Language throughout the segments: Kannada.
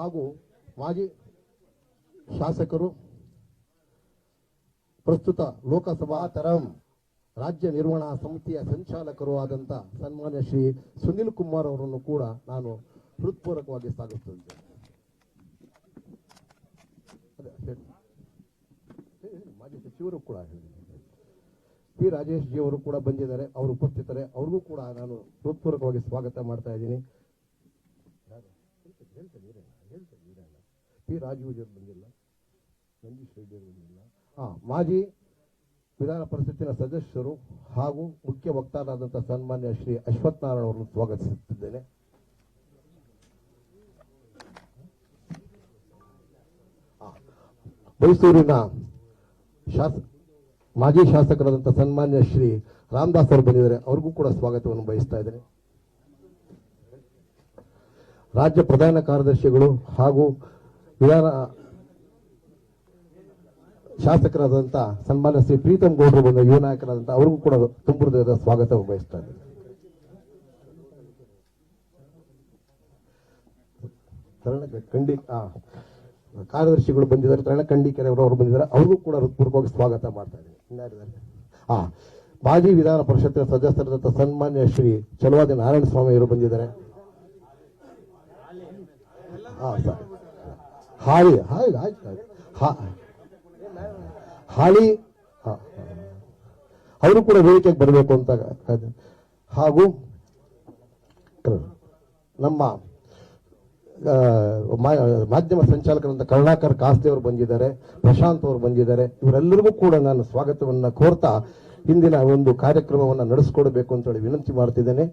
ಹಾಗೂ ಮಾಜಿ ಶಾಸಕರು ಪ್ರಸ್ತುತ ಲೋಕಸಭಾ ತರಂ ರಾಜ್ಯ ನಿರ್ವಹಣಾ ಸಮಿತಿಯ ಸಂಚಾಲಕರು ಆದಂಥ ಸನ್ಮಾನ್ಯ ಶ್ರೀ ಸುನಿಲ್ ಕುಮಾರ್ ಅವರನ್ನು ಕೂಡ ನಾನು ಹೃತ್ಪೂರ್ವಕವಾಗಿ ಸ್ವಾಗತಿಸುತ್ತೇನೆ. ಮಾಜಿ ಸಚಿವರು ಕೂಡ ಪಿ. ರಾಜೇಶ್ ಜಿ ಅವರು ಕೂಡ ಬಂದಿದ್ದಾರೆ, ಅವರು ಉಪಸ್ಥಿತರೆ, ಅವ್ರಿಗೂ ಕೂಡ ನಾನು ಹೃತ್ಪೂರ್ವಕವಾಗಿ ಸ್ವಾಗತ ಮಾಡ್ತಾ ಇದ್ದೀನಿ. ಪಿ ರಾಜೀವ್ ಬಂದಿಲ್ಲ, ನಂದೀಶ್ ರೆಡ್ಡಿ ಬಂದಿಲ್ಲ. ಹಾ ಮಾಜಿ ವಿಧಾನ ಪರಿಷತ್ತಿನ ಸದಸ್ಯರು ಹಾಗೂ ಮುಖ್ಯ ವಕ್ತಾರಾದಂತಹ ಸನ್ಮಾನ್ಯ ಶ್ರೀ ಅಶ್ವತ್ಥನಾರಾಯಣ ಅವರನ್ನು ಸ್ವಾಗತಿಸುತ್ತಿದ್ದೇನೆ. ಮೈಸೂರಿನ ಶಾಸ, ಮಾಜಿ ಶಾಸಕರಾದಂತಹ ಸನ್ಮಾನ್ಯ ಶ್ರೀ ರಾಮದಾಸ್ ಅವರು ಬಂದಿದ್ದಾರೆ, ಅವ್ರಿಗೂ ಕೂಡ ಸ್ವಾಗತವನ್ನು ಬಯಸ್ತಾ ಇದ್ದೇನೆ. ರಾಜ್ಯ ಪ್ರಧಾನ ಕಾರ್ಯದರ್ಶಿಗಳು ಹಾಗೂ ವಿಧಾನ ಶಾಸಕರಾದಂಥ ಸನ್ಮಾನ್ಯ ಶ್ರೀ ಪ್ರೀತಮ್ ಗೌಡ್ರು ಬಂದ ಯುವ ನಾಯಕರಾದಂಥ ಅವ್ರಿಗೂ ಕೂಡ ಸ್ವಾಗತವನ್ನು ಬಯಸ್ತಾ ಇದ್ದೀನಿ. ಆ, ಕಾರ್ಯದರ್ಶಿಗಳು ಬಂದಿದ್ದಾರೆ. ತರಣ ಕಂಡಿಕೆರೆ ಅವರು ಬಂದಿದ್ದಾರೆ. ಅವ್ರಿಗೂ ಕೂಡ ಹೃತ್ಪೂರ್ವಕವಾಗಿ ಸ್ವಾಗತ ಮಾಡ್ತಾ ಇದ್ದೀನಿ. ಹಾ ಮಾಜಿ ವಿಧಾನ ಪರಿಷತ್ತಿನ ಸದಸ್ಯರಾದಂಥ ಸನ್ಮಾನ್ಯ ಶ್ರೀ ಚಲವಾದಿ ನಾರಾಯಣ ಸ್ವಾಮಿ ಅವರು ಬಂದಿದ್ದಾರೆ. ಹಾ ಸರ್. ಹಾಳಿ ಹಾಳಿ ಹಾಳಿ. ಅವರು ಕೂಡ ವೇದಿಕೆಗೆ ಬರಬೇಕು ಅಂತ. ಹಾಗೂ ನಮ್ಮ ಮಾಧ್ಯಮ ಸಂಚಾಲಕರಂತ ಕರುಣಾಕರ್ ಕಾಸ್ತಿ ಅವರು ಬಂದಿದ್ದಾರೆ, ಪ್ರಶಾಂತ್ ಅವರು ಬಂದಿದ್ದಾರೆ, ಇವರೆಲ್ಲರಿಗೂ ಕೂಡ ನಾನು ಸ್ವಾಗತವನ್ನ ಕೋರ್ತಾ ಇಂದಿನ ಒಂದು ಕಾರ್ಯಕ್ರಮವನ್ನು ನಡೆಸಿಕೊಡಬೇಕು ಅಂತ ಹೇಳಿ ವಿನಂತಿ ಮಾಡ್ತಿದ್ದೇನೆ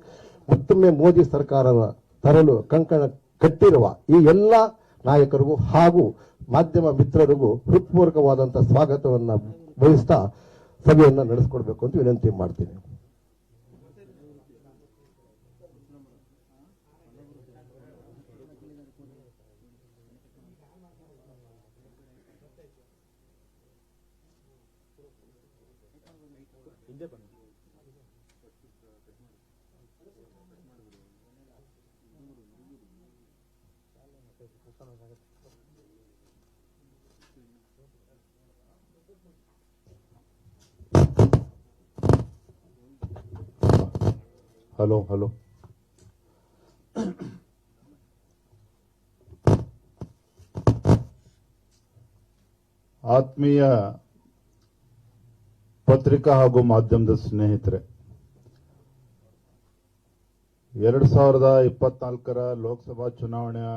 ಮತ್ತೊಮ್ಮೆ ಮೋದಿ ಸರ್ಕಾರ ತರಲು ಕಂಕಣ ಕಟ್ಟಿರುವ ಈ ಎಲ್ಲ ನಾಯಕರಿಗೂ ಹಾಗೂ ಮಾಧ್ಯಮ ಮಿತ್ರರಿಗೂ ಹೃತ್ಪೂರ್ವಕವಾದಂತಹ ಸ್ವಾಗತವನ್ನ ಬಯಸ್ತಾ ಸಭೆಯನ್ನ ನಡೆಸ್ಕೊಡ್ಬೇಕು ಅಂತ ವಿನಂತಿ ಮಾಡ್ತೀನಿ. Hello hello. ಆತ್ಮೀಯ ಪತ್ರಿಕಾ ಹಾಗೂ ಮಾಧ್ಯಮದ ಸ್ನೇಹಿತರೆ, ಎರಡು ಸಾವಿರದ ಇಪ್ಪತ್ನಾಲ್ಕರ ಲೋಕಸಭಾ ಚುನಾವಣೆಯ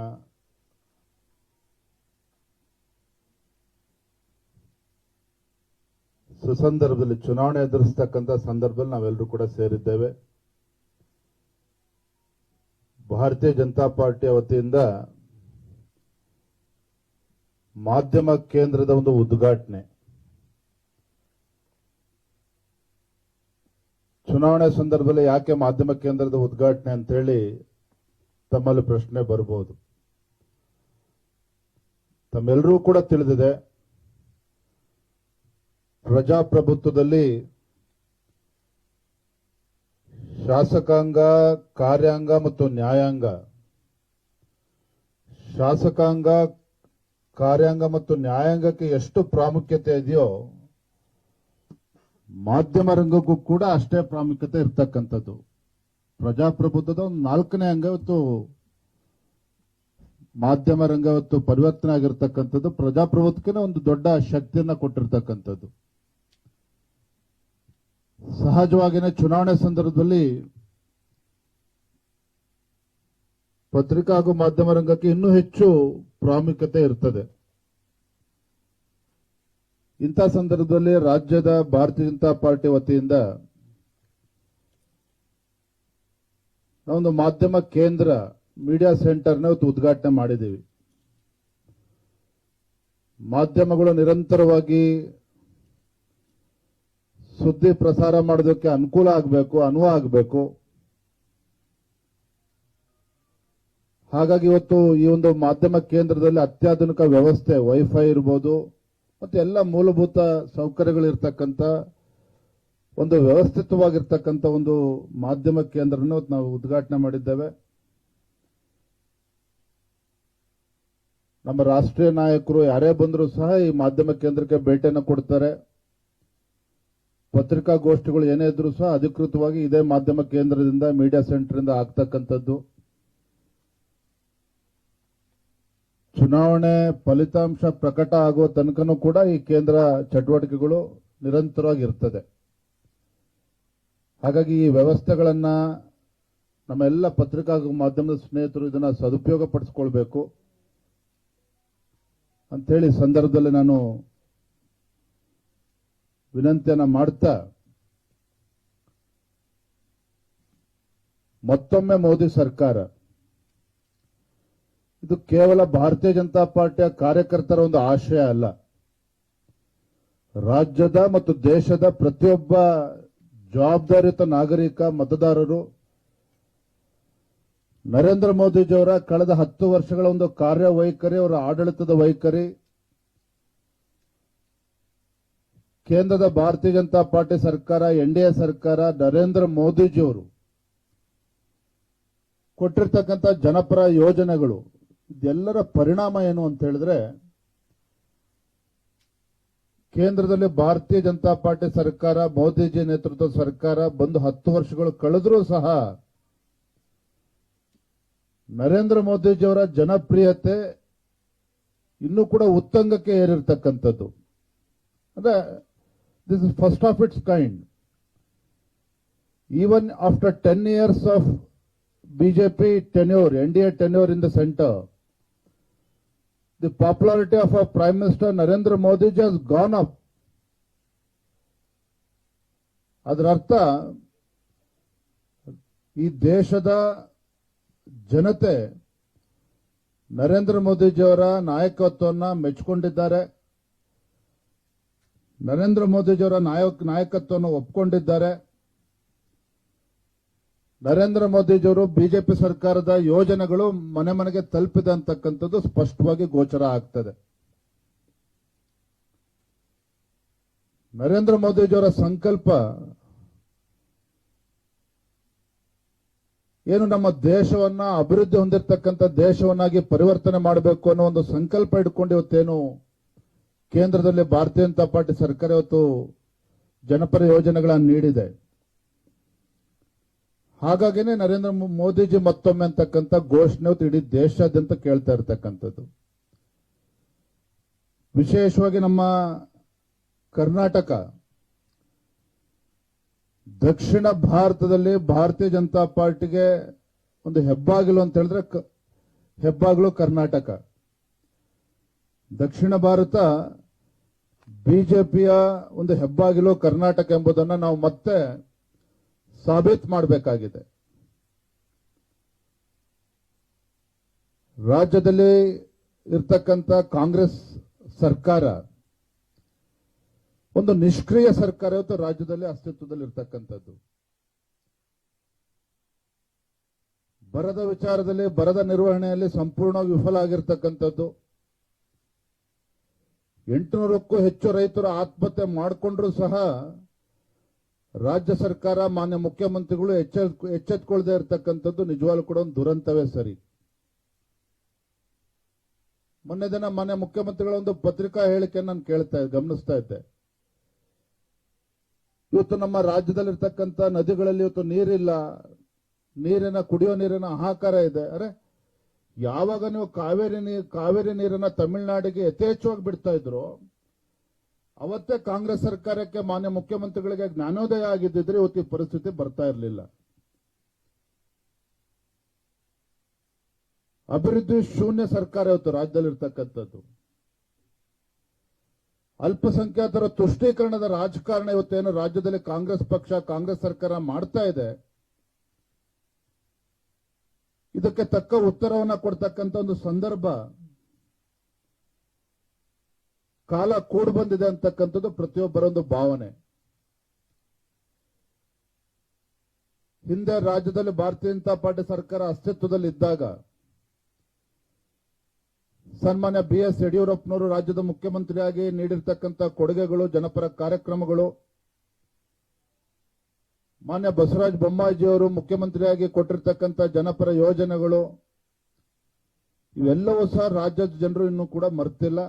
ಸುಸಂದರ್ಭದಲ್ಲಿ ಚುನಾವಣೆ ಎದುರಿಸ್ತಕ್ಕಂಥ ಸಂದರ್ಭದಲ್ಲಿ ನಾವೆಲ್ಲರೂ ಕೂಡ ಸೇರಿದ್ದೇವೆ. ಭಾರತೀಯ ಜನತಾ ಪಾರ್ಟಿಯ ವತಿಯಿಂದ ಮಾಧ್ಯಮ ಕೇಂದ್ರದ ಒಂದು ಉದ್ಘಾಟನೆ. ಚುನಾವಣೆ ಸಂದರ್ಭದಲ್ಲಿ ಯಾಕೆ ಮಾಧ್ಯಮ ಕೇಂದ್ರದ ಉದ್ಘಾಟನೆ ಅಂತ ಹೇಳಿ ತಮ್ಮಲ್ಲಿ ಪ್ರಶ್ನೆ ಬರಬಹುದು ತಮ್ಮೆಲ್ಲರೂ ಕೂಡ ತಿಳಿದಿದೆ. ಪ್ರಜಾಪ್ರಭುತ್ವದಲ್ಲಿ ಶಾಸಕಾಂಗ, ಕಾರ್ಯಾಂಗ ಮತ್ತು ನ್ಯಾಯಾಂಗ. ಶಾಸಕಾಂಗ, ಕಾರ್ಯಾಂಗ ಮತ್ತು ನ್ಯಾಯಾಂಗಕ್ಕೆ ಎಷ್ಟು ಪ್ರಾಮುಖ್ಯತೆ ಇದೆಯೋ, ಮಾಧ್ಯಮ ರಂಗಕ್ಕೂ ಕೂಡ ಅಷ್ಟೇ ಪ್ರಾಮುಖ್ಯತೆ ಇರ್ತಕ್ಕಂಥದ್ದು. ಪ್ರಜಾಪ್ರಭುತ್ವದ ಒಂದು ನಾಲ್ಕನೇ ಅಂಗ ಇವತ್ತು ಮಾಧ್ಯಮ ರಂಗ ಇವತ್ತು ಪರಿವರ್ತನೆ ಆಗಿರ್ತಕ್ಕಂಥದ್ದು. ಪ್ರಜಾಪ್ರಭುತ್ವಕ್ಕೆ ಒಂದು ದೊಡ್ಡ ಶಕ್ತಿಯನ್ನ ಕೊಟ್ಟಿರ್ತಕ್ಕಂಥದ್ದು. ಸಹಜವಾಗಿನೇ ಚುನಾವಣೆ ಸಂದರ್ಭದಲ್ಲಿ ಪತ್ರಿಕಾ ಹಾಗೂ ಮಾಧ್ಯಮ ರಂಗಕ್ಕೆ ಇನ್ನೂ ಹೆಚ್ಚು ಪ್ರಾಮುಖ್ಯತೆ ಇರ್ತದೆ. ಇಂಥ ಸಂದರ್ಭದಲ್ಲಿ ರಾಜ್ಯದ ಭಾರತೀಯ ಜನತಾ ಪಾರ್ಟಿ ವತಿಯಿಂದ ನಾವೊಂದು ಮಾಧ್ಯಮ ಕೇಂದ್ರ ಮೀಡಿಯಾ ಸೆಂಟರ್ನ ಇವತ್ತು ಉದ್ಘಾಟನೆ ಮಾಡಿದ್ದೀವಿ. ಮಾಧ್ಯಮಗಳು ನಿರಂತರವಾಗಿ ಸುದ್ದಿ ಪ್ರಸಾರ ಮಾಡೋದಕ್ಕೆ ಅನುಕೂಲ ಆಗಬೇಕು, ಅನುವು ಆಗಬೇಕು. ಹಾಗಾಗಿ ಇವತ್ತು ಈ ಒಂದು ಮಾಧ್ಯಮ ಕೇಂದ್ರದಲ್ಲಿ ಅತ್ಯಾಧುನಿಕ ವ್ಯವಸ್ಥೆ ವೈಫೈ ಇರ್ಬೋದು, ಮತ್ತು ಎಲ್ಲ ಮೂಲಭೂತ ಸೌಕರ್ಯಗಳಿರ್ತಕ್ಕಂಥ ಒಂದು ವ್ಯವಸ್ಥಿತವಾಗಿರ್ತಕ್ಕಂಥ ಒಂದು ಮಾಧ್ಯಮ ಕೇಂದ್ರನ ನಾವು ಉದ್ಘಾಟನೆ ಮಾಡಿದ್ದೇವೆ. ನಮ್ಮ ರಾಷ್ಟ್ರೀಯ ನಾಯಕರು ಯಾರೇ ಬಂದರೂ ಸಹ ಈ ಮಾಧ್ಯಮ ಕೇಂದ್ರಕ್ಕೆ ಭೇಟಿಯನ್ನು ಕೊಡ್ತಾರೆ. ಪತ್ರಿಕಾಗೋಷ್ಠಿಗಳು ಏನೇ ಇದ್ರೂ ಸಹ ಅಧಿಕೃತವಾಗಿ ಇದೇ ಮಾಧ್ಯಮ ಕೇಂದ್ರದಿಂದ ಮೀಡಿಯಾ ಸೆಂಟರ್ ಇಂದ ಆಗ್ತಕ್ಕಂಥದ್ದು. ಚುನಾವಣೆ ಫಲಿತಾಂಶ ಪ್ರಕಟ ಆಗುವ ತನಕನೂ ಕೂಡ ಈ ಕೇಂದ್ರ ಚಟುವಟಿಕೆಗಳು ನಿರಂತರವಾಗಿ ಇರ್ತದೆ ಹಾಗಾಗಿ ಈ ವ್ಯವಸ್ಥೆಗಳನ್ನ ನಮ್ಮ ಎಲ್ಲ ಪತ್ರಿಕಾ ಮಾಧ್ಯಮದ ಸ್ನೇಹಿತರು ಇದನ್ನ ಸದುಪಯೋಗ ಪಡಿಸ್ಕೊಳ್ಬೇಕು ಈ ಸಂದರ್ಭದಲ್ಲಿ ನಾನು ವಿನಂತಿಯನ್ನ ಮಾಡ್ತಾ ಮತ್ತೊಮ್ಮೆ ಮೋದಿ ಸರ್ಕಾರ. ಇದು ಕೇವಲ ಭಾರತೀಯ ಜನತಾ ಪಾರ್ಟಿಯ ಕಾರ್ಯಕರ್ತರ ಒಂದು ಆಶಯ ಅಲ್ಲ. ರಾಜ್ಯದ ಮತ್ತು ದೇಶದ ಪ್ರತಿಯೊಬ್ಬ ಜವಾಬ್ದಾರಿಯುತ ನಾಗರಿಕ, ಮತದಾರರು ನರೇಂದ್ರ ಮೋದಿಜಿಯವರ ಕಳೆದ ಹತ್ತು ವರ್ಷಗಳ ಒಂದು ಕಾರ್ಯವೈಖರಿ, ಅವರ ಆಡಳಿತದ ವೈಖರಿ ಕೇಂದ್ರದ ಭಾರತೀಯ ಜನತಾ ಪಾರ್ಟಿ ಸರ್ಕಾರ ಎನ್ಡಿಎ ಸರ್ಕಾರ, ನರೇಂದ್ರ ಮೋದಿಜಿಯವರು ಕೊಟ್ಟಿರ್ತಕ್ಕಂಥ ಜನಪರ ಯೋಜನೆಗಳು, ಇದೆಲ್ಲರ ಪರಿಣಾಮ ಏನು ಅಂತ ಹೇಳಿದ್ರೆ, ಕೇಂದ್ರದಲ್ಲಿ ಭಾರತೀಯ ಜನತಾ ಪಾರ್ಟಿ ಸರ್ಕಾರ, ಮೋದಿಜಿ ನೇತೃತ್ವದ ಸರ್ಕಾರ ಬಂದು ಹತ್ತು ವರ್ಷಗಳು ಕಳೆದರೂ ಸಹ ನರೇಂದ್ರ ಮೋದಿಜಿಯವರ ಜನಪ್ರಿಯತೆ ಇನ್ನೂ ಕೂಡ ಉತ್ತಂಗಕ್ಕೆ ಏರಿರ್ತಕ್ಕಂಥದ್ದು. ಅಂದ್ರೆ This is first of its kind. Even after 10 years of BJP tenure, NDA tenure in the center, the popularity of our Prime Minister Narendra Modi has gone up. ಅದರ ಅರ್ಥ ಈ ದೇಶದ ಜನತೆ ನರೇಂದ್ರ ಮೋದಿಜಿಯವರ ನಾಯಕತ್ವವನ್ನು ಮೆಚ್ಚಿಕೊಂಡಿದ್ದಾರೆ ನರೇಂದ್ರ ಮೋದಿಜಿಯವರ ನಾಯಕ, ನಾಯಕತ್ವವನ್ನು ಒಪ್ಕೊಂಡಿದ್ದಾರೆ. ನರೇಂದ್ರ ಮೋದಿಜಿಯವರು ಬಿಜೆಪಿ ಸರ್ಕಾರದ ಯೋಜನೆಗಳು ಮನೆ ಮನೆಗೆ ತಲುಪಿದೆ ಅಂತಕ್ಕಂಥದ್ದು ಸ್ಪಷ್ಟವಾಗಿ ಗೋಚರ ಆಗ್ತದೆ. ನರೇಂದ್ರ ಮೋದಿಜಿಯವರ ಸಂಕಲ್ಪ ಏನು ನಮ್ಮ ದೇಶವನ್ನ ಅಭಿವೃದ್ಧಿ ಹೊಂದಿರತಕ್ಕಂಥ ದೇಶವನ್ನಾಗಿ ಪರಿವರ್ತನೆ ಮಾಡಬೇಕು ಅನ್ನೋ ಒಂದು ಸಂಕಲ್ಪ ಇಟ್ಕೊಂಡು ಇವತ್ತೇನು ಕೇಂದ್ರದಲ್ಲಿ ಭಾರತೀಯ ಜನತಾ ಪಾರ್ಟಿ ಸರ್ಕಾರ ಇವತ್ತು ಜನಪರ ಯೋಜನೆಗಳನ್ನು ನೀಡಿದೆ. ಹಾಗಾಗಿನೇ ನರೇಂದ್ರ ಮೋದಿಜಿ ಮತ್ತೊಮ್ಮೆ ಅಂತಕ್ಕಂಥ ಘೋಷಣೆ ಇಡೀ ದೇಶಾದ್ಯಂತ ಕೇಳ್ತಾ ಇರತಕ್ಕಂಥದ್ದು. ವಿಶೇಷವಾಗಿ ನಮ್ಮ ಕರ್ನಾಟಕ, ದಕ್ಷಿಣ ಭಾರತದಲ್ಲಿ ಭಾರತೀಯ ಜನತಾ ಪಾರ್ಟಿಗೆ ಒಂದು ಹೆಬ್ಬಾಗಿಲು ಅಂತ ಹೇಳಿದ್ರೆ ಹೆಬ್ಬಾಗಿಲು ಕರ್ನಾಟಕ. ದಕ್ಷಿಣ ಭಾರತ ಬಿಜೆಪಿಯ ಒಂದು ಹೆಬ್ಬಾಗಿಲು ಕರ್ನಾಟಕ ಎಂಬುದನ್ನು ನಾವು ಮತ್ತೆ ಸಾಬೀತು ಮಾಡಬೇಕಾಗಿದೆ. ರಾಜ್ಯದಲ್ಲಿ ಇರ್ತಕ್ಕಂಥ ಕಾಂಗ್ರೆಸ್ ಸರ್ಕಾರ ಒಂದು ನಿಷ್ಕ್ರಿಯ ಸರ್ಕಾರ ಇವತ್ತು ರಾಜ್ಯದಲ್ಲಿ ಅಸ್ತಿತ್ವದಲ್ಲಿ ಇರ್ತಕ್ಕಂಥದ್ದು. ಬರದ ವಿಚಾರದಲ್ಲಿ, ಬರದ ನಿರ್ವಹಣೆಯಲ್ಲಿ ಸಂಪೂರ್ಣ ವಿಫಲ ಆಗಿರ್ತಕ್ಕಂಥದ್ದು. ಎಂಟುನೂರಕ್ಕೂ ಹೆಚ್ಚು ರೈತರು ಆತ್ಮಹತ್ಯೆ ಮಾಡಿಕೊಂಡ್ರು ಸಹ ರಾಜ್ಯ ಸರ್ಕಾರ, ಮಾನ್ಯ ಮುಖ್ಯಮಂತ್ರಿಗಳು ಎಚ್ಚ ಎಚ್ಚೆತ್ಕೊಳ್ಳದೆ ಇರತಕ್ಕಂಥದ್ದು ನಿಜವಾಗ್ಲೂ ಕೂಡ ಒಂದು ದುರಂತವೇ ಸರಿ. ಮೊನ್ನೆ ದಿನ ಮಾನ್ಯ ಮುಖ್ಯಮಂತ್ರಿಗಳ ಒಂದು ಪತ್ರಿಕಾ ಹೇಳಿಕೆ ನಾನು ಕೇಳ್ತಾ ಗಮನಿಸ್ತಾ ಇದ್ದೆ. ಇವತ್ತು ನಮ್ಮ ರಾಜ್ಯದಲ್ಲಿರ್ತಕ್ಕಂಥ ನದಿಗಳಲ್ಲಿ ಇವತ್ತು ನೀರಿಲ್ಲ, ನೀರಿನ ಕುಡಿಯೋ ನೀರಿನ ಹಾಹಾಕಾರ ಇದೆ. ಅರೆ ಯಾವಾಗ ನೀವು ಕಾವೇರಿ ನೀರು ಕಾವೇರಿ ನೀರನ್ನ ತಮಿಳುನಾಡಿಗೆ ಯಥೇಚ್ಛವಾಗಿ ಬಿಡ್ತಾ ಇದ್ರು. ಅವತ್ತೇ ಕಾಂಗ್ರೆಸ್ ಸರ್ಕಾರಕ್ಕೆ ಮಾನ್ಯ ಮುಖ್ಯಮಂತ್ರಿಗಳಿಗೆ ಜ್ಞಾನೋದಯ ಆಗಿದ್ದಿದ್ರೆ ಇವತ್ತು ಪರಿಸ್ಥಿತಿ ಬರ್ತಾ ಇರಲಿಲ್ಲ. ಅಭಿವೃದ್ಧಿ ಶೂನ್ಯ ಸರ್ಕಾರ ಇವತ್ತು ರಾಜ್ಯದಲ್ಲಿರ್ತಕ್ಕಂಥದ್ದು. ಅಲ್ಪಸಂಖ್ಯಾತರ ತುಷ್ಟೀಕರಣದ ರಾಜಕಾರಣ ಇವತ್ತೇನು ರಾಜ್ಯದಲ್ಲಿ ಕಾಂಗ್ರೆಸ್ ಪಕ್ಷ, ಕಾಂಗ್ರೆಸ್ ಸರ್ಕಾರ ಮಾಡ್ತಾ ಇದೆ. ಇದಕ್ಕೆ ತಕ್ಕ ಉತ್ತರವನ್ನ ಕೊಡ್ತಕ್ಕಂಥ ಒಂದು ಸಂದರ್ಭ ಕಾಲ ಕೂಡ್ ಬಂದಿದೆ ಅಂತಕ್ಕಂಥದ್ದು ಪ್ರತಿಯೊಬ್ಬರ ಒಂದು ಭಾವನೆ. ಹಿಂದೆ ರಾಜ್ಯದಲ್ಲಿ ಭಾರತೀಯ ಜನತಾ ಪಾರ್ಟಿ ಸರ್ಕಾರ ಅಸ್ತಿತ್ವದಲ್ಲಿ ಇದ್ದಾಗ ಸನ್ಮಾನ್ಯ ಬಿ ಎಸ್ ಯಡಿಯೂರಪ್ಪನವರು ರಾಜ್ಯದ ಮುಖ್ಯಮಂತ್ರಿಯಾಗಿ ನೀಡಿರ್ತಕ್ಕಂಥ ಕೊಡುಗೆಗಳು, ಜನಪರ ಕಾರ್ಯಕ್ರಮಗಳು ಮಾನ್ಯ ಬಸವರಾಜ ಬೊಮ್ಮಾಯಿಜಿಯವರು ಮುಖ್ಯಮಂತ್ರಿಯಾಗಿ ಕೊಟ್ಟಿರ್ತಕ್ಕಂಥ ಜನಪರ ಯೋಜನೆಗಳು, ಇವೆಲ್ಲವೂ ಸಹ ರಾಜ್ಯದ ಜನರು ಇನ್ನೂ ಕೂಡ ಮರ್ತಿಲ್ಲ.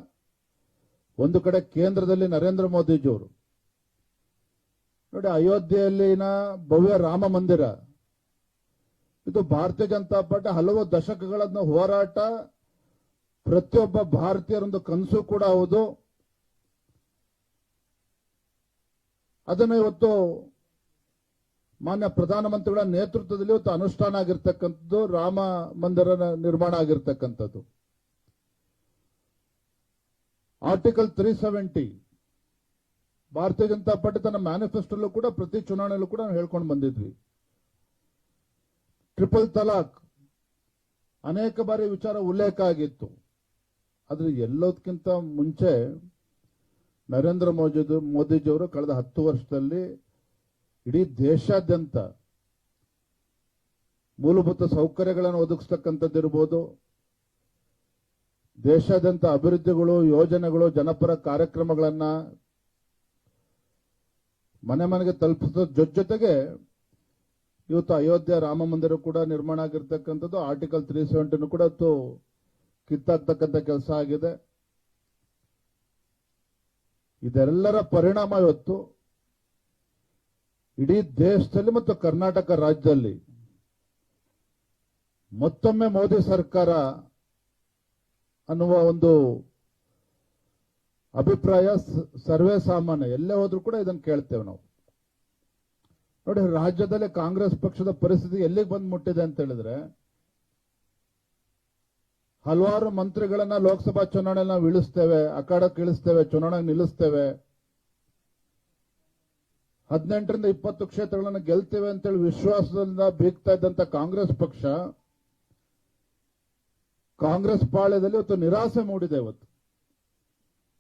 ಒಂದು ಕಡೆ ಕೇಂದ್ರದಲ್ಲಿ ನರೇಂದ್ರ ಮೋದಿಜಿಯವರು. ನೋಡಿ, ಅಯೋಧ್ಯೆಯಲ್ಲಿನ ಭವ್ಯ ರಾಮ ಮಂದಿರ, ಇದು ಭಾರತೀಯ ಜನತಾ ಪಾರ್ಟಿ ಹಲವು ದಶಕಗಳನ್ನ ಹೋರಾಟ, ಪ್ರತಿಯೊಬ್ಬ ಭಾರತೀಯರೊಂದು ಕನಸು ಕೂಡ ಹೌದು. ಅದನ್ನು ಇವತ್ತು ಮಾನ್ಯ ಪ್ರಧಾನಮಂತ್ರಿಗಳ ನೇತೃತ್ವದಲ್ಲಿ ಇವತ್ತು ಅನುಷ್ಠಾನ ಆಗಿರ್ತಕ್ಕಂಥದ್ದು, ರಾಮ ಮಂದಿರ ನಿರ್ಮಾಣ ಆಗಿರ್ತಕ್ಕಂಥದ್ದು. ಆರ್ಟಿಕಲ್ ತ್ರೀ ಸೆವೆಂಟಿ ಭಾರತೀಯ ಜನತಾ ಪಾರ್ಟಿ ತನ್ನ ಮ್ಯಾನಿಫೆಸ್ಟೋಲ್ಲೂ ಕೂಡ ಪ್ರತಿ ಚುನಾವಣೆಯಲ್ಲೂ ಕೂಡ ಹೇಳ್ಕೊಂಡು ಬಂದಿದ್ವಿ. ಟ್ರಿಪಲ್ ತಲಾಕ್ ಅನೇಕ ಬಾರಿ ವಿಚಾರ ಉಲ್ಲೇಖ ಆಗಿತ್ತು. ಆದ್ರೆ ಎಲ್ಲದಕ್ಕಿಂತ ಮುಂಚೆ ನರೇಂದ್ರ ಮೋದಿ ಮೋದಿಜಿಯವರು ಕಳೆದ ಹತ್ತು ವರ್ಷದಲ್ಲಿ ಇಡೀ ದೇಶಾದ್ಯಂತ ಮೂಲಭೂತ ಸೌಕರ್ಯಗಳನ್ನು ಒದಗಿಸ್ತಕ್ಕಂಥದ್ದಿರ್ಬೋದು ದೇಶಾದ್ಯಂತ ಅಭಿವೃದ್ಧಿಗಳು, ಯೋಜನೆಗಳು, ಜನಪರ ಕಾರ್ಯಕ್ರಮಗಳನ್ನ ಮನೆ ಮನೆಗೆ ತಲುಪಿಸೋದ್ರ ಜೊ ಜೊತೆಗೆ ಇವತ್ತು ಅಯೋಧ್ಯೆ ರಾಮ ಮಂದಿರ ಕೂಡ ನಿರ್ಮಾಣ ಆಗಿರ್ತಕ್ಕಂಥದ್ದು. ಆರ್ಟಿಕಲ್ ತ್ರೀ ಸೆವೆಂಟಿನೂ ಕೂಡ ಇವತ್ತು ಕಿತ್ತಾಕ್ತಕ್ಕಂಥ ಕೆಲಸ ಆಗಿದೆ. ಇದೆಲ್ಲರ ಪರಿಣಾಮ ಇವತ್ತು ಇಡೀ ದೇಶದಲ್ಲಿ ಮತ್ತು ಕರ್ನಾಟಕ ರಾಜ್ಯದಲ್ಲಿ ಮತ್ತೊಮ್ಮೆ ಮೋದಿ ಸರ್ಕಾರ ಅನ್ನುವ ಒಂದು ಅಭಿಪ್ರಾಯ ಸರ್ವೇ ಸಾಮಾನ್ಯ. ಎಲ್ಲೇ ಹೋದ್ರೂ ಕೂಡ ಇದನ್ನು ಕೇಳ್ತೇವೆ ನಾವು. ನೋಡಿ, ರಾಜ್ಯದಲ್ಲಿ ಕಾಂಗ್ರೆಸ್ ಪಕ್ಷದ ಪರಿಸ್ಥಿತಿ ಎಲ್ಲಿಗೆ ಬಂದು ಮುಟ್ಟಿದೆ ಅಂತ ಹೇಳಿದ್ರೆ, ಹಲವಾರು ಮಂತ್ರಿಗಳನ್ನ ಲೋಕಸಭಾ ಚುನಾವಣೆಯಲ್ಲಿ ನಾವು ಇಳಿಸ್ತೇವೆ, ಅಖಾಡಕ್ಕೆ ಇಳಿಸ್ತೇವೆ ಚುನಾವಣೆ ನಿಲ್ಲಿಸ್ತೇವೆ. ಹದಿನೆಂಟರಿಂದ ಇಪ್ಪತ್ತು ಕ್ಷೇತ್ರಗಳನ್ನು ಗೆಲ್ತೇವೆ ಅಂತೇಳಿ ವಿಶ್ವಾಸದಿಂದ ಬೀಗ್ತಾ ಇದ್ದಂತ ಕಾಂಗ್ರೆಸ್ ಪಕ್ಷ, ಕಾಂಗ್ರೆಸ್ ಪಾಳ್ಯದಲ್ಲಿ ಇವತ್ತು ನಿರಾಸೆ ಮೂಡಿದೆ ಇವತ್ತು.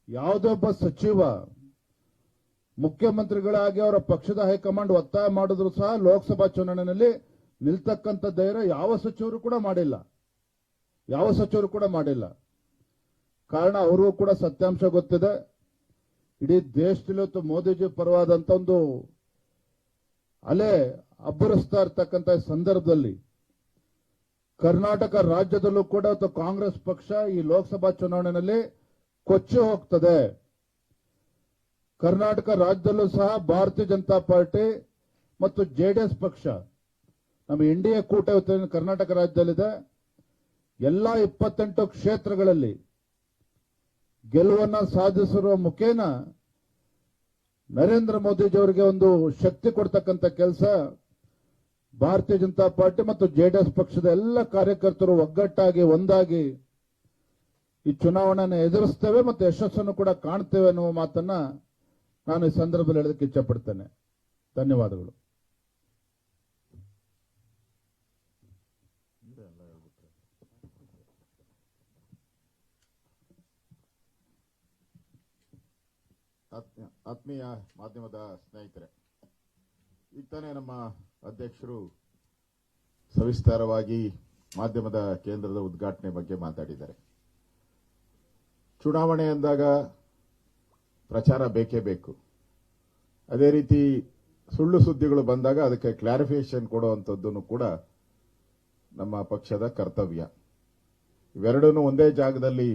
ಯಾವುದೊಬ್ಬ ಸಚಿವ, ಮುಖ್ಯಮಂತ್ರಿಗಳಾಗಿ ಅವರ ಪಕ್ಷದ ಹೈಕಮಾಂಡ್ ಒತ್ತಾಯ ಮಾಡಿದ್ರು ಸಹ ಲೋಕಸಭಾ ಚುನಾವಣೆಯಲ್ಲಿ ನಿಲ್ತಕ್ಕಂಥ ಧೈರ್ಯ ಯಾವ ಸಚಿವರು ಕೂಡ ಮಾಡಿಲ್ಲ. ಯಾವ ಸಚಿವರು ಕೂಡ ಮಾಡಿಲ್ಲ. ಕಾರಣ ಅವ್ರಿಗೂ ಕೂಡ ಸತ್ಯಾಂಶ ಗೊತ್ತಿದೆ. ಇಡೀ ದೇಶದಲ್ಲಿ ಮೋದಿಜಿ ಪರವಾದಂತ ಒಂದು ಅಲೆ ಅಬ್ಬರಿಸ್ತಾ ಇರ್ತಕ್ಕಂಥ ಸಂದರ್ಭದಲ್ಲಿ ಕರ್ನಾಟಕ ರಾಜ್ಯದಲ್ಲೂ ಕೂಡ ಕಾಂಗ್ರೆಸ್ ಪಕ್ಷ ಈ ಲೋಕಸಭಾ ಚುನಾವಣೆಯಲ್ಲಿ ಕೊಚ್ಚಿ ಹೋಗ್ತದೆ. ಕರ್ನಾಟಕ ರಾಜ್ಯದಲ್ಲೂ ಸಹ ಭಾರತೀಯ ಜನತಾ ಪಾರ್ಟಿ ಮತ್ತು ಜೆಡಿಎಸ್ ಪಕ್ಷ, ನಮ್ಮ ಎನ್ ಡಿ ಎ ಕೂಟ ಕರ್ನಾಟಕ ರಾಜ್ಯದಲ್ಲಿದೆ. ಎಲ್ಲಾ ಇಪ್ಪತ್ತೆಂಟು ಕ್ಷೇತ್ರಗಳಲ್ಲಿ ಗೆಲುವನ್ನ ಸಾಧಿಸಿರುವ ಮುಖೇನ ನರೇಂದ್ರ ಮೋದಿಜಿಯವರಿಗೆ ಒಂದು ಶಕ್ತಿ ಕೊಡ್ತಕ್ಕಂಥ ಕೆಲಸ. ಭಾರತೀಯ ಜನತಾ ಪಾರ್ಟಿ ಮತ್ತು ಜೆಡಿಎಸ್ ಪಕ್ಷದ ಎಲ್ಲ ಕಾರ್ಯಕರ್ತರು ಒಗ್ಗಟ್ಟಾಗಿ, ಒಂದಾಗಿ ಈ ಚುನಾವಣೆಯನ್ನು ಎದುರಿಸ್ತೇವೆ ಮತ್ತು ಯಶಸ್ಸನ್ನು ಕೂಡ ಕಾಣ್ತೇವೆ ಅನ್ನುವ ಮಾತನ್ನ ನಾನು ಈ ಸಂದರ್ಭದಲ್ಲಿ ಹೇಳೋದಕ್ಕೆ ಇಚ್ಛಪಡ್ತೇನೆ ಧನ್ಯವಾದಗಳು. ಆತ್ಮೀಯ ಮಾಧ್ಯಮದ ಸ್ನೇಹಿತರೆ ಈಗ ತಾನೇ ನಮ್ಮ ಅಧ್ಯಕ್ಷರು ಸವಿಸ್ತಾರವಾಗಿ ಮಾಧ್ಯಮದ ಕೇಂದ್ರದ ಉದ್ಘಾಟನೆ ಬಗ್ಗೆ ಮಾತಾಡಿದ್ದಾರೆ. ಚುನಾವಣೆ ಅಂದಾಗ ಪ್ರಚಾರ ಬೇಕೇ ಬೇಕು. ಅದೇ ರೀತಿ ಸುಳ್ಳು ಸುದ್ದಿಗಳು ಬಂದಾಗ ಅದಕ್ಕೆ ಕ್ಲಾರಿಫಿಕೇಶನ್ ಕೊಡುವಂಥದ್ದನ್ನು ಕೂಡ ನಮ್ಮ ಪಕ್ಷದ ಕರ್ತವ್ಯ. ಇವೆರಡೂ ಒಂದೇ ಜಾಗದಲ್ಲಿ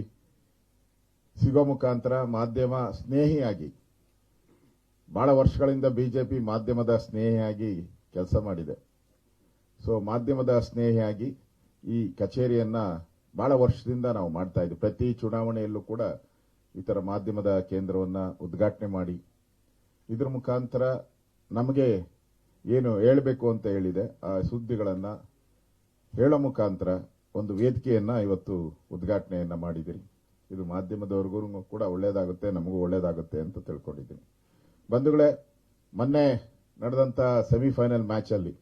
ಸಿಗೋ ಮುಖಾಂತರ ಮಾಧ್ಯಮ ಸ್ನೇಹಿಯಾಗಿ ಬಹಳ ವರ್ಷಗಳಿಂದ ಬಿಜೆಪಿ ಮಾಧ್ಯಮದ ಸ್ನೇಹಿಯಾಗಿ ಕೆಲಸ ಮಾಡಿದೆ. ಸೊ ಮಾಧ್ಯಮದ ಸ್ನೇಹಿಯಾಗಿ ಈ ಕಚೇರಿಯನ್ನ ಬಹಳ ವರ್ಷದಿಂದ ನಾವು ಮಾಡ್ತಾ ಇದ್ದೀವಿ ಪ್ರತಿ ಚುನಾವಣೆಯಲ್ಲೂ ಕೂಡ ಈ ತರ ಮಾಧ್ಯಮದ ಕೇಂದ್ರವನ್ನ ಉದ್ಘಾಟನೆ ಮಾಡಿ. ಇದ್ರ ಮುಖಾಂತರ ನಮಗೆ ಏನು ಹೇಳಬೇಕು ಅಂತ ಹೇಳಿದೆ. ಆ ಸುದ್ದಿಗಳನ್ನು ಹೇಳೋ ಮುಖಾಂತರ ಒಂದು ವೇದಿಕೆಯನ್ನ ಇವತ್ತು ಉದ್ಘಾಟನೆಯನ್ನ ಮಾಡಿದಿರಿ. ಇದು ಮಾಧ್ಯಮದವ್ರಿಗೂ ಕೂಡ ಒಳ್ಳೆಯದಾಗುತ್ತೆ ನಮಗೂ ಒಳ್ಳೆಯದಾಗುತ್ತೆ ಅಂತ ತಿಳ್ಕೊಂಡಿದ್ದೀನಿ. ಬಂಧುಗಳೇ, ಮೊನ್ನೆ ನಡೆದಂಥ ಸೆಮಿಫೈನಲ್ ಮ್ಯಾಚ್ ಅಲ್ಲಿ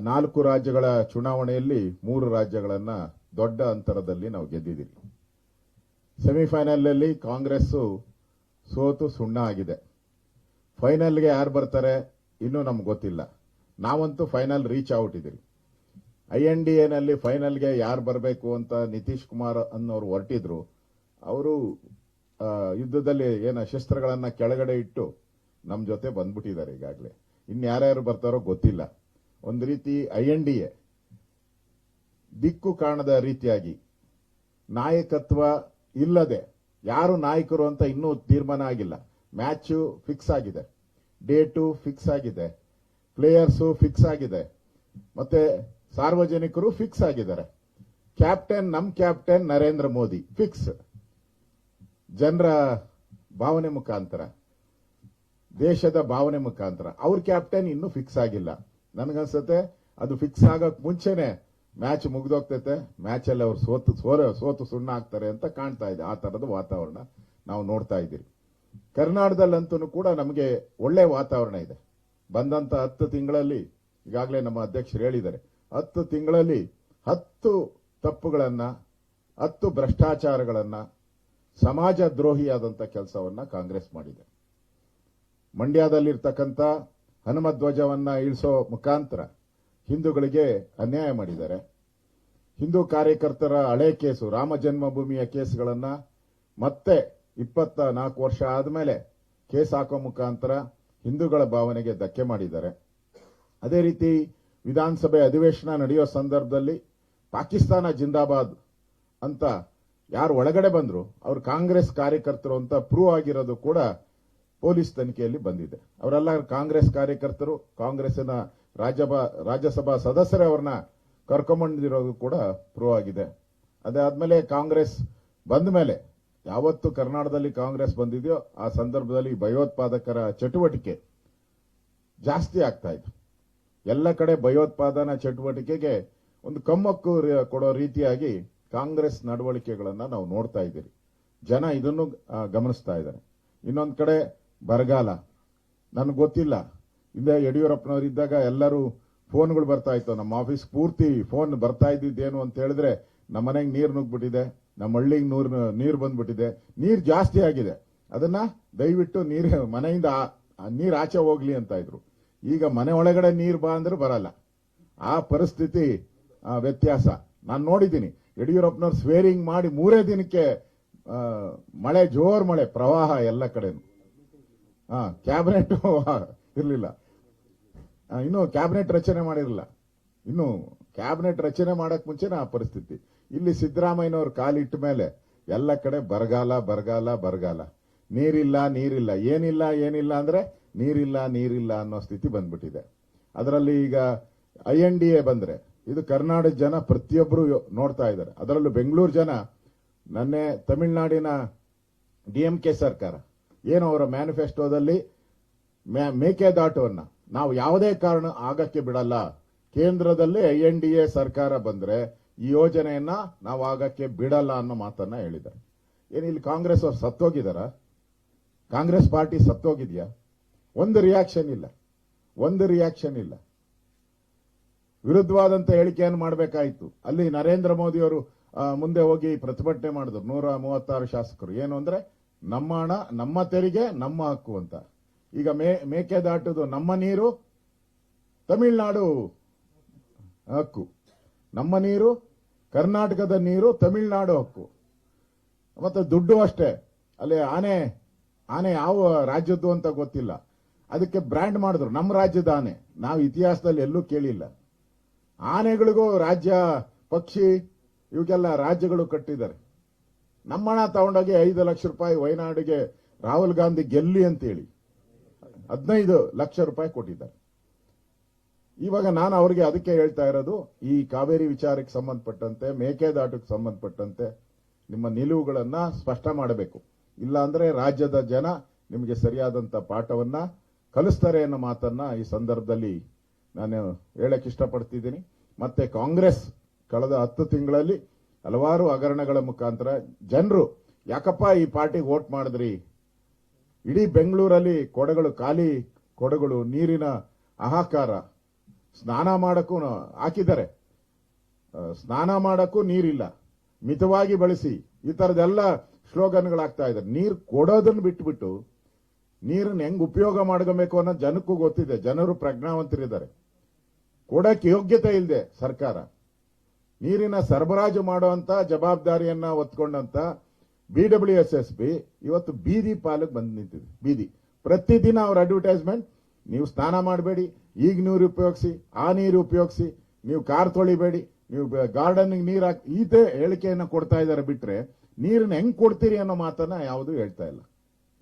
ನಾಲ್ಕು ರಾಜ್ಯಗಳ ಚುನಾವಣೆಯಲ್ಲಿ ಮೂರು ರಾಜ್ಯಗಳನ್ನು ದೊಡ್ಡ ಅಂತರದಲ್ಲಿ ನಾವು ಗೆದ್ದಿದ್ದೀವಿ. ಸೆಮಿಫೈನಲ್ ಕಾಂಗ್ರೆಸ್ಸು ಕಾಂಗ್ರೆಸ್ ಸೋತು ಸುಣ್ಣ ಆಗಿದೆ. ಫೈನಲ್ಗೆ ಯಾರು ಬರ್ತಾರೆ ಇನ್ನೂ ನಮ್ಗೆ ಗೊತ್ತಿಲ್ಲ. ನಾವಂತೂ ಫೈನಲ್ ರೀಚ್ ಔಟ್ ಇದೀವಿ ಐ ಎನ್ ಡಿ ಎನಲ್ಲಿ ಫೈನಲ್ಗೆ ಯಾರು ಬರಬೇಕು ಅಂತ ನಿತೀಶ್ ಕುಮಾರ್ ಅನ್ನೋರು ಹೊರಟಿದ್ರು. ಅವರು ಯುದ್ಧದಲ್ಲಿ ಏನ ಶಸ್ತ್ರಗಳನ್ನ ಕೆಳಗಡೆ ಇಟ್ಟು ನಮ್ಮ ಜೊತೆ ಬಂದ್ಬಿಟ್ಟಿದ್ದಾರೆ ಈಗಾಗಲೇ. ಇನ್ಯಾರ್ಯಾರು ಬರ್ತಾರೋ ಗೊತ್ತಿಲ್ಲ. ಒಂದು ರೀತಿ ಐ ಎನ್ ಡಿ ಎ ದಿಕ್ಕು ಕಾಣದ ರೀತಿಯಾಗಿ ನಾಯಕತ್ವ ಇಲ್ಲದೆ ಯಾರು ನಾಯಕರು ಅಂತ ಇನ್ನೂ ತೀರ್ಮಾನ ಆಗಿಲ್ಲ. ಮ್ಯಾಚು ಫಿಕ್ಸ್ ಆಗಿದೆ. ಡೇಟು ಫಿಕ್ಸ್ ಆಗಿದೆ. ಪ್ಲೇಯರ್ಸು ಫಿಕ್ಸ್ ಆಗಿದೆ. ಮತ್ತೆ ಸಾರ್ವಜನಿಕರು ಫಿಕ್ಸ್ ಆಗಿದ್ದಾರೆ. ಕ್ಯಾಪ್ಟನ್ ನಮ್ ಕ್ಯಾಪ್ಟನ್ ನರೇಂದ್ರ ಮೋದಿ ಫಿಕ್ಸ್. ಜನರ ಭಾವನೆ ಮುಖಾಂತರ, ದೇಶದ ಭಾವನೆ ಮುಖಾಂತರ. ಅವ್ರ ಕ್ಯಾಪ್ಟನ್ ಇನ್ನೂ ಫಿಕ್ಸ್ ಆಗಿಲ್ಲ. ನನಗನ್ಸುತ್ತೆ, ಅದು ಫಿಕ್ಸ್ ಆಗಕ್ ಮುಂಚೆನೆ ಮ್ಯಾಚ್ ಮುಗ್ದೋಗ್ತೈತೆ. ಮ್ಯಾಚ್ ಅಲ್ಲಿ ಅವ್ರು ಸೋತು, ಸೋರ, ಸೋತು ಸುಣ್ಣ ಆಗ್ತಾರೆ ಅಂತ ಕಾಣ್ತಾ ಇದೆ. ಆ ತರದ ವಾತಾವರಣ ನಾವು ನೋಡ್ತಾ ಇದ್ದೀರಿ. ಕರ್ನಾಟಕದಲ್ಲಂತೂ ಕೂಡ ನಮಗೆ ಒಳ್ಳೆ ವಾತಾವರಣ ಇದೆ. ಬಂದಂತ ಹತ್ತು ತಿಂಗಳಲ್ಲಿ, ಈಗಾಗಲೇ ನಮ್ಮ ಅಧ್ಯಕ್ಷರು ಹೇಳಿದ್ದಾರೆ, ಹತ್ತು ತಿಂಗಳಲ್ಲಿ ಹತ್ತು ತಪ್ಪುಗಳನ್ನ, ಹತ್ತು ಭ್ರಷ್ಟಾಚಾರಗಳನ್ನ ಸಮಾಜ ದ್ರೋಹಿಯಾದಂಥ ಕೆಲಸವನ್ನ ಕಾಂಗ್ರೆಸ್ ಮಾಡಿದೆ. ಮಂಡ್ಯದಲ್ಲಿರ್ತಕ್ಕಂಥ ಹನುಮಧ್ವಜವನ್ನು ಇಳಿಸೋ ಮುಖಾಂತರ ಹಿಂದೂಗಳಿಗೆ ಅನ್ಯಾಯ ಮಾಡಿದ್ದಾರೆ. ಹಿಂದೂ ಕಾರ್ಯಕರ್ತರ ಹಳೆ ಕೇಸು, ರಾಮ ಜನ್ಮಭೂಮಿಯ ಕೇಸ್ಗಳನ್ನ ಮತ್ತೆ ಇಪ್ಪತ್ತ ನಾಲ್ಕು ವರ್ಷ ಆದಮೇಲೆ ಕೇಸ್ ಹಾಕೋ ಮುಖಾಂತರ ಹಿಂದೂಗಳ ಭಾವನೆಗೆ ಧಕ್ಕೆ ಮಾಡಿದ್ದಾರೆ. ಅದೇ ರೀತಿ ವಿಧಾನಸಭೆ ಅಧಿವೇಶನ ನಡೆಯೋ ಸಂದರ್ಭದಲ್ಲಿ ಪಾಕಿಸ್ತಾನ ಜಿಂದಾಬಾದ್ ಅಂತ ಯಾರು ಒಳಗಡೆ ಬಂದ್ರು, ಅವರು ಕಾಂಗ್ರೆಸ್ ಕಾರ್ಯಕರ್ತರು ಅಂತ ಪ್ರೂವ್ ಆಗಿರೋದು ಕೂಡ ಪೊಲೀಸ್ ತನಿಖೆಯಲ್ಲಿ ಬಂದಿದೆ. ಅವರೆಲ್ಲ ಕಾಂಗ್ರೆಸ್ ಕಾರ್ಯಕರ್ತರು ಕಾಂಗ್ರೆಸ್ನ ರಾಜ್ಯಭಾ, ರಾಜ್ಯಸಭಾ ಸದಸ್ಯರೇ ಅವ್ರನ್ನ ಕರ್ಕೊಂಬಂದಿರೋದು ಕೂಡ ಪ್ರೂವ್ ಆಗಿದೆ. ಅದಾದ್ಮೇಲೆ ಕಾಂಗ್ರೆಸ್ ಬಂದ ಮೇಲೆ, ಯಾವತ್ತು ಕರ್ನಾಟಕದಲ್ಲಿ ಕಾಂಗ್ರೆಸ್ ಬಂದಿದೆಯೋ, ಆ ಸಂದರ್ಭದಲ್ಲಿ ಭಯೋತ್ಪಾದಕರ ಚಟುವಟಿಕೆ ಜಾಸ್ತಿ ಆಗ್ತಾ ಇತ್ತು ಎಲ್ಲ ಕಡೆ ಭಯೋತ್ಪಾದನಾ ಚಟುವಟಿಕೆಗೆ ಒಂದು ಕಮ್ಮಕ್ಕು ಕೊಡೋ ರೀತಿಯಾಗಿ ಕಾಂಗ್ರೆಸ್ ನಡವಳಿಕೆಗಳನ್ನು ನಾವು ನೋಡ್ತಾ ಇದ್ದೀರಿ. ಜನ ಇದನ್ನು ಗಮನಿಸ್ತಾ ಇದ್ದಾರೆ. ಇನ್ನೊಂದು ಕಡೆ ಬರಗಾಲ. ನನಗೆ ಗೊತ್ತಿಲ್ಲ. ಹಿಂದೆ ಯಡಿಯೂರಪ್ಪನವರು ಇದ್ದಾಗ ಎಲ್ಲರೂ ಫೋನ್ಗಳು ಬರ್ತಾ ಇತ್ತು. ನಮ್ಮ ಆಫೀಸ್ ಪೂರ್ತಿ ಫೋನ್ ಬರ್ತಾ ಇದ್ದಿದ್ದೇನು ಅಂತ ಹೇಳಿದ್ರೆ ನಮ್ಮ ಮನೆಗೆ ನೀರು ನುಗ್ಬಿಟ್ಟಿದೆ ನಮ್ಮ ಹಳ್ಳಿಗೆ ನೂರು, ನೀರು ಬಂದ್ಬಿಟ್ಟಿದೆ. ನೀರು ಜಾಸ್ತಿ ಆಗಿದೆ. ಅದನ್ನ ದಯವಿಟ್ಟು ನೀರು, ಮನೆಯಿಂದ ನೀರು ಆಚೆ ಹೋಗ್ಲಿ ಅಂತ ಇದ್ರು. ಈಗ ಮನೆ ಒಳಗಡೆ ನೀರು ಬಾ ಅಂದ್ರೆ ಬರಲ್ಲ. ಆ ಪರಿಸ್ಥಿತಿ ವ್ಯತ್ಯಾಸ. ನಾನು ನೋಡಿದ್ದೀನಿ. ಯಡಿಯೂರಪ್ಪನವ್ರು ಸ್ವೇರಿಂಗ್ ಮಾಡಿ ಮೂರೇ ದಿನಕ್ಕೆ ಮಳೆ, ಜೋರ್ ಮಳೆ, ಪ್ರವಾಹ ಎಲ್ಲ ಕಡೆನು. ಹಾ ಕ್ಯಾಬಿನೆಟ್ ಇರಲಿಲ್ಲ. ಇನ್ನು ಕ್ಯಾಬಿನೆಟ್ ರಚನೆ ಮಾಡಿರಲಿಲ್ಲ. ಇನ್ನು ಕ್ಯಾಬಿನೆಟ್ ರಚನೆ ಮಾಡಕ್ ಮುಂಚೆ ಆ ಪರಿಸ್ಥಿತಿ. ಇಲ್ಲಿ ಸಿದ್ದರಾಮಯ್ಯನವ್ರ ಕಾಲಿಟ್ಟ ಮೇಲೆ ಎಲ್ಲ ಕಡೆ ಬರಗಾಲ ಬರಗಾಲ ಬರಗಾಲ. ನೀರಿಲ್ಲ ನೀರಿಲ್ಲ. ಏನಿಲ್ಲ ಏನಿಲ್ಲ ಅಂದ್ರೆ ನೀರಿಲ್ಲ ನೀರಿಲ್ಲ ಅನ್ನೋ ಸ್ಥಿತಿ ಬಂದ್ಬಿಟ್ಟಿದೆ. ಅದರಲ್ಲಿ ಈಗ ಐ ಎನ್ ಡಿ ಎ ಬಂದ್ರೆ ಇದು ಕರ್ನಾಟಕ ಜನ ಪ್ರತಿಯೊಬ್ಬರು ನೋಡ್ತಾ ಇದ್ದಾರೆ. ಅದರಲ್ಲೂ ಬೆಂಗಳೂರು ಜನ, ನನ್ನೆ ತಮಿಳುನಾಡಿನ ಡಿಎಂಕೆ ಸರ್ಕಾರ. ಏನು ಅವರ ಮ್ಯಾನಿಫೆಸ್ಟೋದಲ್ಲಿ ಮ್ಯಾ- ಮೇಕೆದಾಟುವನ್ನ ನಾವು ಯಾವುದೇ ಕಾರಣ ಆಗಕ್ಕೆ ಬಿಡಲ್ಲ. ಕೇಂದ್ರದಲ್ಲಿ ಎನ್ ಡಿ ಎ ಸರ್ಕಾರ ಬಂದ್ರೆ ಈ ಯೋಜನೆಯನ್ನ ನಾವು ಆಗಕ್ಕೆ ಬಿಡಲ್ಲ ಅನ್ನೋ ಮಾತನ್ನ ಹೇಳಿದ್ದಾರೆ. ಏನು ಇಲ್ಲಿ ಕಾಂಗ್ರೆಸ್ ಅವ್ರು ಸತ್ತೋಗಿದಾರ ಕಾಂಗ್ರೆಸ್ ಪಾರ್ಟಿ ಸತ್ತೋಗಿದ್ಯಾ? ಒಂದು ರಿಯಾಕ್ಷನ್ ಇಲ್ಲ. ಒಂದು ರಿಯಾಕ್ಷನ್ ಇಲ್ಲ. ವಿರುದ್ಧವಾದಂತ ಹೇಳಿಕೆಯನ್ನು ಮಾಡಬೇಕಾಯಿತು. ಅಲ್ಲಿ ನರೇಂದ್ರ ಮೋದಿ ಅವರು ಮುಂದೆ ಹೋಗಿ ಪ್ರತಿಭಟನೆ ಮಾಡಿದ್ರು. ನೂರ ಮೂವತ್ತಾರು ಶಾಸಕರು. ಏನು ಅಂದ್ರೆ, ನಮ್ಮ ಹಣ, ನಮ್ಮ ತೆರಿಗೆ, ನಮ್ಮ ಹಕ್ಕು ಅಂತ. ಈಗ ಮೇ ಮೇಕೆದಾಟುದು ನಮ್ಮ ನೀರು, ತಮಿಳುನಾಡು ಹಕ್ಕು. ನಮ್ಮ ನೀರು, ಕರ್ನಾಟಕದ ನೀರು, ತಮಿಳುನಾಡು ಹಕ್ಕು. ಮತ್ತೆ ದುಡ್ಡು ಅಷ್ಟೇ. ಅಲ್ಲಿ ಆನೆ ಆನೆ ಯಾವ ರಾಜ್ಯದ್ದು ಅಂತ ಗೊತ್ತಿಲ್ಲ. ಅದಕ್ಕೆ ಬ್ರ್ಯಾಂಡ್ ಮಾಡಿದ್ರು. ನಮ್ಮ ರಾಜ್ಯದ ಆನೆ. ನಾವು ಇತಿಹಾಸದಲ್ಲಿ ಎಲ್ಲೂ ಕೇಳಿಲ್ಲ. ಆನೆಗಳಿಗೂ ರಾಜ್ಯ, ಪಕ್ಷಿ ಇವಕ್ಕೆಲ್ಲ ರಾಜ್ಯಗಳು ಕಟ್ಟಿದ್ದಾರೆ. ನಮ್ಮಣ ತಗೊಂಡೋಗಿ ಐದು ಲಕ್ಷ ರೂಪಾಯಿ ವಯನಾಡಿಗೆ ರಾಹುಲ್ ಗಾಂಧಿ ಗೆಲ್ಲಿ ಅಂತೇಳಿ ಹದಿನೈದು ಲಕ್ಷ ರೂಪಾಯಿ ಕೊಟ್ಟಿದ್ದಾರೆ. ಇವಾಗ ನಾನು ಅವರಿಗೆ ಅದಕ್ಕೆ ಹೇಳ್ತಾ ಇರೋದು, ಈ ಕಾವೇರಿ ವಿಚಾರಕ್ಕೆ ಸಂಬಂಧಪಟ್ಟಂತೆ, ಮೇಕೆದಾಟಕ್ಕೆ ಸಂಬಂಧಪಟ್ಟಂತೆ ನಿಮ್ಮ ನಿಲುವುಗಳನ್ನ ಸ್ಪಷ್ಟ ಮಾಡಬೇಕು. ಇಲ್ಲ ಅಂದ್ರೆ ರಾಜ್ಯದ ಜನ ನಿಮಗೆ ಸರಿಯಾದಂತ ಪಾಠವನ್ನ ಕಲಿಸ್ತಾರೆ ಅನ್ನೋ ಮಾತನ್ನ ಈ ಸಂದರ್ಭದಲ್ಲಿ ನಾನು ಹೇಳಕ್ ಇಷ್ಟಪಡ್ತಿದ್ದೀನಿ. ಮತ್ತೆ ಕಾಂಗ್ರೆಸ್ ಕಳೆದ ಹತ್ತು ತಿಂಗಳಲ್ಲಿ ಹಲವಾರು ಹಗರಣಗಳ ಮುಖಾಂತರ ಜನರು, ಯಾಕಪ್ಪ ಈ ಪಾರ್ಟಿಗೆ ವೋಟ್ ಮಾಡಿದ್ರಿ? ಇಡೀ ಬೆಂಗಳೂರಲ್ಲಿ ಕೊಡಗಳು ಖಾಲಿ, ಕೊಡಗಳು ನೀರಿನ ಹಾಹಾಕಾರ. ಸ್ನಾನ ಮಾಡಕ್ಕೂ ಹಾಕಿದ್ದಾರೆ. ಸ್ನಾನ ಮಾಡಕ್ಕೂ ನೀರಿಲ್ಲ. ಮಿತವಾಗಿ ಬಳಸಿ. ಈ ತರದೆಲ್ಲ ಸ್ಲೋಗನ್ಗಳಾಗ್ತಾ ಇದ್ದಾರೆ. ನೀರು ಕೊಡೋದನ್ನ ಬಿಟ್ಬಿಟ್ಟು ನೀರನ್ನ ಹೆಂಗ್ ಉಪಯೋಗ ಮಾಡ್ಕೋಬೇಕು ಅನ್ನೋ ಜನಕ್ಕೂ ಗೊತ್ತಿದೆ. ಜನರು ಪ್ರಜ್ಞಾವಂತರಿದ್ದಾರೆ. ಕೊಡಕ್ಕೆ ಯೋಗ್ಯತೆ ಇಲ್ಲದೆ ಸರ್ಕಾರ. ನೀರಿನ ಸರಬರಾಜು ಮಾಡುವಂತ ಜವಾಬ್ದಾರಿಯನ್ನ ಒತ್ಕೊಂಡಂತ B W S S B ಇವತ್ತು ಬೀದಿ ಪಾಲಕ್ ಬಂದು ನಿಂತಿದೆ. ಬೀದಿ. ಪ್ರತಿದಿನ ಅವ್ರ ಅಡ್ವರ್ಟೈಸ್ಮೆಂಟ್ ನೀವು ಸ್ನಾನ ಮಾಡಬೇಡಿ, ಈಗ ನೀರು ಉಪಯೋಗಿಸಿ, ಆ ನೀರು ಉಪಯೋಗಿಸಿ, ನೀವು ಕಾರ್ ತೊಳಿಬೇಡಿ, ನೀವು ಗಾರ್ಡನ್ ನೀರು ಹಾಕಿ, ಈತೆ ಹೇಳಿಕೆಯನ್ನು ಕೊಡ್ತಾ ಇದ್ದಾರೆ ಬಿಟ್ರೆ ನೀರನ್ನ ಹೆಂಗ್ ಕೊಡ್ತೀರಿ ಅನ್ನೋ ಮಾತನ್ನ ಯಾವುದು ಹೇಳ್ತಾ ಇಲ್ಲ.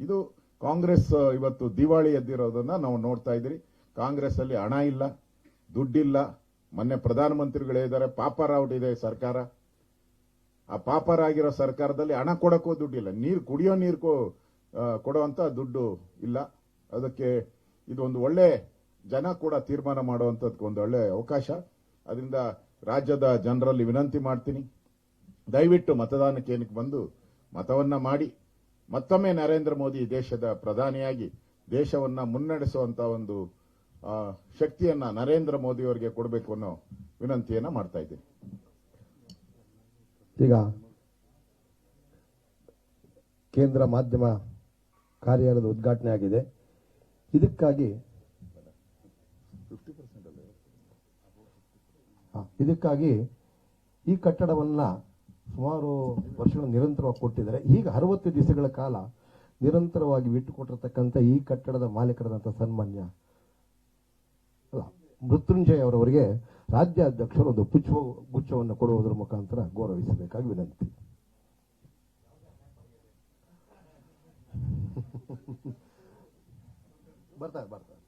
ಇದು ಕಾಂಗ್ರೆಸ್ ಇವತ್ತು ದಿವಾಳಿ ಎದ್ದಿರೋದನ್ನ ನಾವು ನೋಡ್ತಾ ಇದ್ದೀರಿ. ಕಾಂಗ್ರೆಸ್ ಅಲ್ಲಿ ಹಣ ಇಲ್ಲ. ದುಡ್ಡಿಲ್ಲ. ಮೊನ್ನೆ ಪ್ರಧಾನಮಂತ್ರಿಗಳು ಇದ್ದಾರೆ ಪಾಪರ್ ಔಟ್ ಇದೆ ಸರ್ಕಾರ. ಆ ಪಾಪರ ಆಗಿರೋ ಸರ್ಕಾರದಲ್ಲಿ ಹಣ ಕೊಡಕ್ಕೂ ದುಡ್ಡಿಲ್ಲ. ನೀರು ಕುಡಿಯೋ ನೀರು ಕೊಡುವಂತ ದುಡ್ಡು ಇಲ್ಲ. ಅದಕ್ಕೆ ಇದೊಂದು ಒಳ್ಳೆ ಜನ ಕೂಡ ತೀರ್ಮಾನ ಮಾಡುವಂಥದ್ದು ಒಂದು ಒಳ್ಳೆ ಅವಕಾಶ. ಅದರಿಂದ ರಾಜ್ಯದ ಜನರಲ್ಲಿ ವಿನಂತಿ ಮಾಡ್ತೀನಿ. ದಯವಿಟ್ಟು ಮತದಾನಕ್ಕೆ ಏನಕ್ಕೆ ಬಂದು ಮತವನ್ನ ಮಾಡಿ. ಮತ್ತೊಮ್ಮೆ ನರೇಂದ್ರ ಮೋದಿ ದೇಶದ ಪ್ರಧಾನಿಯಾಗಿ ದೇಶವನ್ನ ಮುನ್ನಡೆಸುವಂತ ಒಂದು ಶಕ್ತಿಯನ್ನ ನರೇಂದ್ರ ಮೋದಿ ಅವರಿಗೆ ಕೊಡಬೇಕು ಅನ್ನೋ ವಿನಂತಿಯನ್ನ ಮಾಡ್ತಾ ಇದ್ದೀನಿ. ಈಗ ಕೇಂದ್ರ ಮಾಧ್ಯಮ ಕಾರ್ಯಾಲಯದ ಉದ್ಘಾಟನೆ ಆಗಿದೆ. ಇದಕ್ಕಾಗಿ ಇದಕ್ಕಾಗಿ ಈ ಕಟ್ಟಡವನ್ನ ಸುಮಾರು ವರ್ಷಗಳು ನಿರಂತರವಾಗಿ ಕೊಟ್ಟಿದ್ದಾರೆ. ಈಗ ಅರವತ್ತು ದಿವಸಗಳ ಕಾಲ ನಿರಂತರವಾಗಿ ಬಿಟ್ಟುಕೊಟ್ಟಿರ್ತಕ್ಕಂಥ ಈ ಕಟ್ಟಡದ ಮಾಲೀಕರಾದಂಥ ಸನ್ಮಾನ್ಯ ಮೃತ್ಯುಂಜಯ ಅವರವರಿಗೆ ರಾಜ್ಯಾಧ್ಯಕ್ಷರು ಒಂದು ಪುಚ್ಚ ಗುಚ್ಛವನ್ನು ಕೊಡುವುದರ ಮುಖಾಂತರ ಗೌರವಿಸಬೇಕಾಗಿ ವಿನಂತಿ. ಬರ್ತಾರೆ ಬರ್ತಾರೆ.